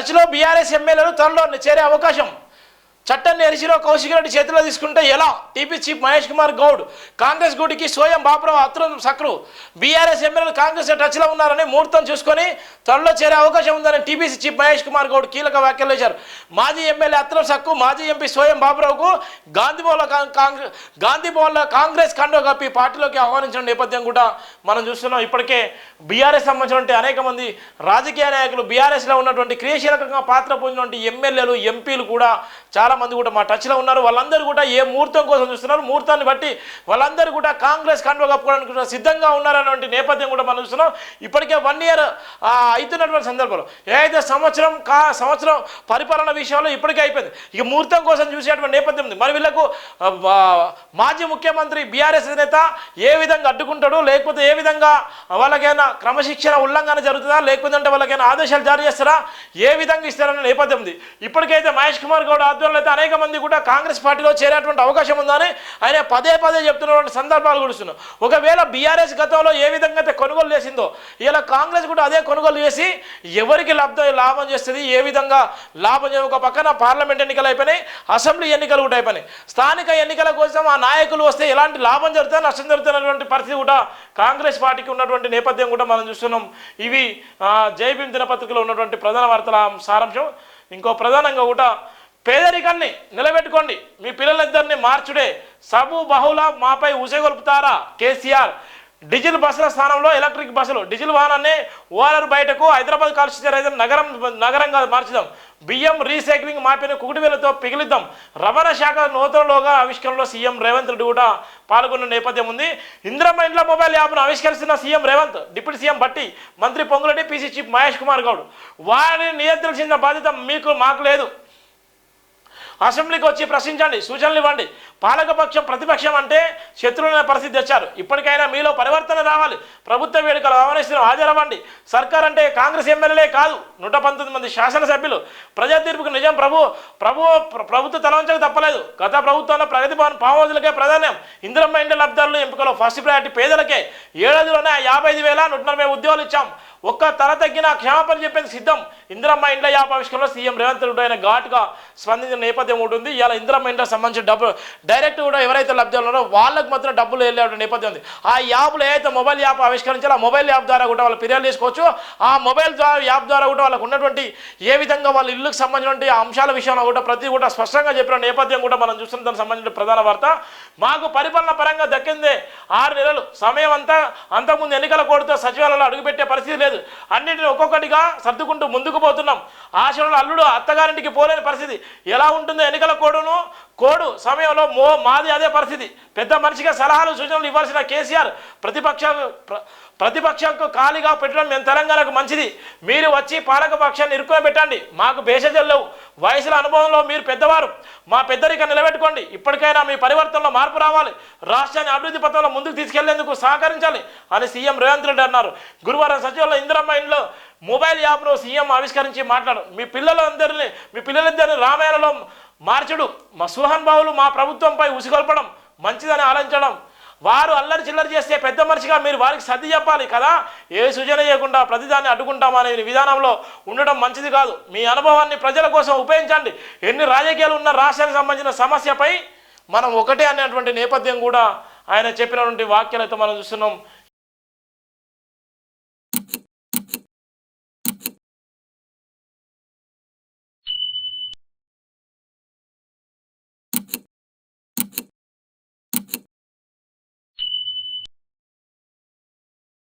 టచ్లో బీఆర్ఎస్ ఎమ్మెల్యేలు త్వరలో చేరే అవకాశం. చట్టాన్ని ఎరిసిలో కౌశిక్ రెడ్డి చేతిలో తీసుకుంటే ఎలా? TP chief Mahesh Kumar Goud Congress గుడికి సోయం బాపురావు అత్రం సక్రు. బీఆర్ఎస్ ఎమ్మెల్యేలు కాంగ్రెస్ టచ్లో ఉన్నారని ముహూర్తం చూసుకొని త్వరలో చేరే అవకాశం ఉందని టీపీసీ చీఫ్ మహేష్ కుమార్ గౌడ్ కీలక వ్యాఖ్యలు చేశారు. మాజీ ఎమ్మెల్యే అత్రం సక్కు మాజీ ఎంపీ సోయం బాబురావుకు గాంధీ కాంగ్రెస్ గాంధీభవన్లో కాంగ్రెస్ కండో కప్పి పార్టీలోకి ఆహ్వానించిన నేపథ్యం కూడా మనం చూస్తున్నాం. ఇప్పటికే బీఆర్ఎస్ సంబంధించినటువంటి అనేక మంది రాజకీయ నాయకులు బీఆర్ఎస్లో ఉన్నటువంటి క్రియాశీలకంగా పాత్ర పొందినటువంటి ఎమ్మెల్యేలు ఎంపీలు కూడా చాలా మంది కూడా మా టచ్లో ఉన్నారు. వాళ్ళందరూ కూడా ఏ ముహూర్తం కోసం చూస్తున్నారు? ముహూర్తాన్ని బట్టి వాళ్ళందరూ కూడా కాంగ్రెస్ కండువ కప్పుకోవడానికి సిద్ధంగా ఉన్నారన్నటువంటి నేపథ్యం కూడా మనం చూస్తున్నాం. ఇప్పటికే వన్ ఇయర్ అవుతున్నటువంటి సందర్భంలో ఏదైతే సంవత్సరం కా సంవత్సరం పరిపాలన విషయంలో ఇప్పటికే అయిపోయింది. ఇక ముహూర్తం కోసం చూసేటువంటి నేపథ్యం ఉంది. మరి వీళ్ళకు మాజీ ముఖ్యమంత్రి బీఆర్ఎస్ నేత ఏ విధంగా అడ్డుకుంటాడు? లేకపోతే ఏ విధంగా వాళ్ళకైనా క్రమశిక్షణ ఉల్లంఘన జరుగుతుందా? లేకపోతే వాళ్ళకైనా ఆదేశాలు జారీ చేస్తారా? ఏ విధంగా ఇస్తారనే నేపథ్యం ఉంది. ఇప్పటికైతే మహేష్ కుమార్ గౌడ్ ఆధ్వర్యంలో అయితే అనేక మంది కూడా కాంగ్రెస్ పార్టీలో చేరేటువంటి అవకాశం ఉందని ఆయన పదే పదే చెప్తున్నటువంటి సందర్భాలు కూడా ఒకవేళ బీఆర్ఎస్ గతంలో ఏ విధంగా అయితే కొనుగోలు చేసిందో ఇలా కాంగ్రెస్ కూడా అదే కొనుగోలు చేసి ఎవరికి లబ్ధ లాభం చేస్తుంది ఏ విధంగా లాభం ఒక పక్కన పార్లమెంట్ ఎన్నికలు అయిపోయినాయి అసెంబ్లీ ఎన్నికలు కూడా అయిపోయినాయి. స్థానిక ఎన్నికల కోసం ఆ నాయకులు వస్తే ఎలాంటి లాభం జరుగుతుంది నష్టం జరుగుతున్నటువంటి పరిస్థితి కూడా కాంగ్రెస్ పార్టీకి ఉన్నటువంటి నేపథ్యం కూడా మనం చూస్తున్నాం. ఇవి ఆ, దినపత్రికలో ఉన్నటువంటి ప్రధాన వార్తల సారాంశం. ఇంకో ప్రధానంగా కూడా పేదరికాన్ని నిలబెట్టుకోండి. మీ పిల్లలిద్దరిని మార్చుడే సబు బహుళ మాపై ఉసేగొల్పుతారా కేసీఆర్? డీజిల్ బస్సుల స్థానంలో ఎలక్ట్రిక్ బస్సులు డీజిల్ వాహనాన్ని ఓఆర్ఆర్ బయటకు హైదరాబాద్ కాలుష్య రహిత నగరం నగరంగా మార్చుదాం. బియ్యం రీసైక్లింగ్ మాపిన కుకుడువేలతో పిగిలిద్దాం. రవాణా శాఖ నూతనలోగా ఆవిష్కరణలో సీఎం రేవంత్ రెడ్డి కూడా పాల్గొన్న నేపథ్యం ఉంది. ఇందిరమ్మ ఇంట్లో మొబైల్ యాప్ను ఆవిష్కరిస్తున్న CM Revanth deputy CM Bhatti మంత్రి పొంగులరెడ్డి పీసీ చీఫ్ మహేష్ కుమార్ గౌడ్. వారిని నియంత్రించిన బాధ్యత మీకు మాకు లేదు. అసెంబ్లీకి వచ్చి ప్రశ్నించండి సూచనలు ఇవ్వండి. పాలకపక్షం ప్రతిపక్షం అంటే శత్రువులైన పరిస్థితి తెచ్చారు. ఇప్పటికైనా మీలో పరివర్తన రావాలి. ప్రభుత్వ వేడుకలు ఆహ్వానిస్తున్న హాజరవ్వండి. సర్కార్ అంటే కాంగ్రెస్ ఎమ్మెల్యేలే కాదు నూట పంతొమ్మిది మంది శాసనసభ్యులు. ప్రజా తీర్పుకు నిజం ప్రభు ప్రభు ప్రభుత్వ తలవంచక తప్పలేదు. గత ప్రభుత్వంలో ప్రగతి భవన్ పామోజులకే ప్రాధాన్యం. ఇందిరమ్మ ఇంటి లబ్ధారులు ఎంపికలో ఫస్ట్ ప్రయారిటీ పేదలకే. ఏడాదిలోనే యాభై ఐదు వేల నూట నలభై ఉద్యోగాలు ఇచ్చాం. ఒక్క తల తగ్గిన క్షమాపణ చెప్పేందుకు సిద్ధం. ఇందిరమ్మ ఇండ్ల యాప్ ఆవిష్కరణలో సీఎం రేవంత్ రెడ్డి ఆయన ఘాటుగా స్పందించిన నేపథ్యం ఉంటుంది ఇలా ఇందిరమ్మ ఇండ్లకు సంబంధించిన డబ్బు డైరెక్ట్ కూడా ఎవరైతే లబ్ధి ఉన్నారో వాళ్ళకి మాత్రం డబ్బులు వెళ్ళే నేపథ్యం ఉంది. ఆ యాప్లో ఏదైతే మొబైల్ యాప్ ఆవిష్కరించాలో ఆ మొబైల్ యాప్ ద్వారా కూడా వాళ్ళు ఫిర్యాదు చేసుకోవచ్చు. ఆ మొబైల్ ద్వారా యాప్ ద్వారా కూడా వాళ్ళకు ఉన్నటువంటి ఏ విధంగా వాళ్ళ ఇల్లుకు సంబంధించినటువంటి అంశాల విషయంలో కూడా ప్రతి కూడా స్పష్టంగా చెప్పిన నేపథ్యం కూడా మనం చూస్తున్న. దానికి సంబంధించిన ప్రధాన వార్త. మాకు పరిపాలన పరంగా దక్కిందే ఆరు నెలలు. సమయం అంతా అంతకుముందు ఎన్నికల కోడితో సచివాలయంలో అడుగుపెట్టే పరిస్థితి లేదు. అన్నింటిని ఒక్కొక్కటిగా సర్దుకుంటూ ముందుకు పోతున్నాం. ఆశలు అల్లుడు అత్తగారింటికి పోలేని పరిస్థితి. ఎలా ఉంటుందో ఎన్నికల కోడును కోడు సమయంలో మో మాది అదే పరిస్థితి. పెద్ద మనిషిగా సలహాలు సూచనలు ఇవ్వాల్సిన కేసీఆర్ ప్రతిపక్ష ప్రతిపక్షంకు ఖాళీగా పెట్టడం మేము తెలంగాణకు మంచిది. మీరు వచ్చి పాలక పక్షాన్ని ఇరుక్కుని పెట్టండి. మాకు భేషజలు లేవు. వయసుల అనుభవంలో మీరు పెద్దవారు. మా పెద్దరిక నిలబెట్టుకోండి. ఇప్పటికైనా మీ పరివర్తనలో మార్పు రావాలి. రాష్ట్రాన్ని అభివృద్ధి పథంలో ముందుకు తీసుకెళ్ళేందుకు సహకరించాలి అని సీఎం రేవంత్ రెడ్డి అన్నారు. గురువారం సచివాలయంలో ఇందిరమ్మ ఇంట్లో మొబైల్ యాప్ను సీఎం ఆవిష్కరించి మాట్లాడు మీ పిల్లలందరినీ మీ పిల్లలిద్దరిని రామాయణలో మార్చుడు. మా సుహాన్ బాబులు మా ప్రభుత్వంపై ఉసిగొల్పడం మంచిదని ఆలోచించడం వారు అల్లరి చిల్లరి చేస్తే పెద్ద మనిషిగా మీరు వారికి సర్ది చెప్పాలి కదా? ఏ సూచన చేయకుండా ప్రతిదాన్ని అడ్డుకుంటామనే విధానంలో ఉండడం మంచిది కాదు. మీ అనుభవాన్ని ప్రజల కోసం ఉపయోగించండి. ఎన్ని రాజకీయాలు ఉన్న రాష్ట్రానికి సంబంధించిన సమస్యపై మనం ఒకటే అనేటువంటి నేపథ్యం కూడా ఆయన చెప్పినటువంటి వాక్యాలైతే మనం చూస్తున్నాం.